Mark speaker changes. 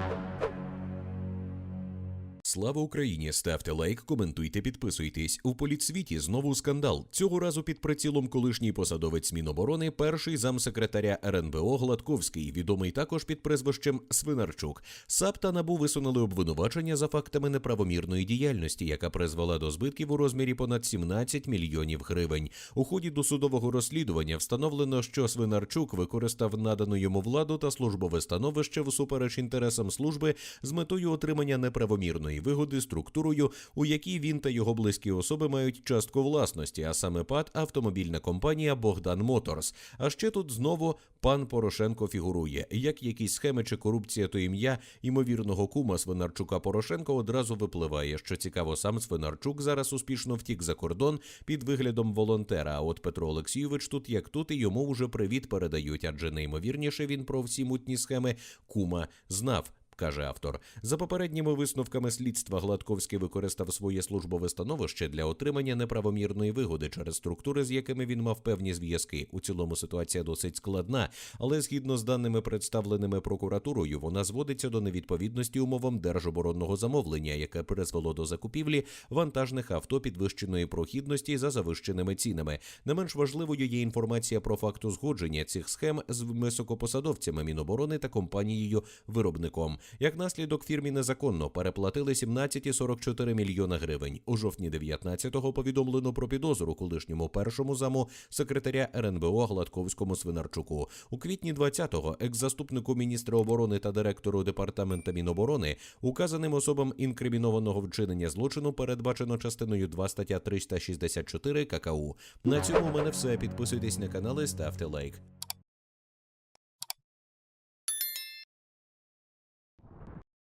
Speaker 1: Thank you. Слава Україні! Ставте лайк, коментуйте, підписуйтесь. У політсвіті знову скандал. Цього разу під прицілом колишній посадовець Міноборони, перший замсекретаря РНБО Гладковський, відомий також під прізвищем Свинарчук. САП та НАБУ висунули обвинувачення за фактами неправомірної діяльності, яка призвела до збитків у розмірі понад 17 мільйонів гривень. У ході досудового розслідування встановлено, що Свинарчук використав надану йому владу та службове становище всупереч інтересам служби з метою отримання неправомірної вигоди структурою, у якій він та його близькі особи мають частку власності, а саме ПАД автомобільна компанія Богдан Моторс. А ще тут знову пан Порошенко фігурує. Як якісь схеми чи корупція, то ім'я ймовірного кума Свинарчука Порошенко одразу випливає. Що цікаво, сам Свинарчук зараз успішно втік за кордон під виглядом волонтера. А от Петро Олексійович тут як тут і йому вже привіт передають, адже неймовірніше він про всі мутні схеми кума знав каже автор. За попередніми висновками слідства Гладковський використав своє службове становище для отримання неправомірної вигоди через структури, з якими він мав певні зв'язки. У цілому ситуація досить складна, але згідно з даними представленими прокуратурою, вона зводиться до невідповідності умовам держоборонного замовлення, яке призвело до закупівлі вантажних авто підвищеної прохідності за завищеними цінами. Не менш важливою є інформація про факт узгодження цих схем з високопосадовцями Міноборони та компанією виробником. Як наслідок фірмі незаконно переплатили 17,44 мільйона гривень. У жовтні 19-го повідомлено про підозру колишньому першому заму секретаря РНБО Гладковському Свинарчуку. У квітні 20-го екс-заступнику міністра оборони та директору департамента Міноборони указаним особам інкримінованого вчинення злочину передбачено частиною 2 стаття 364 ККУ. На цьому у мене все. Підписуйтесь на канал і ставте лайк.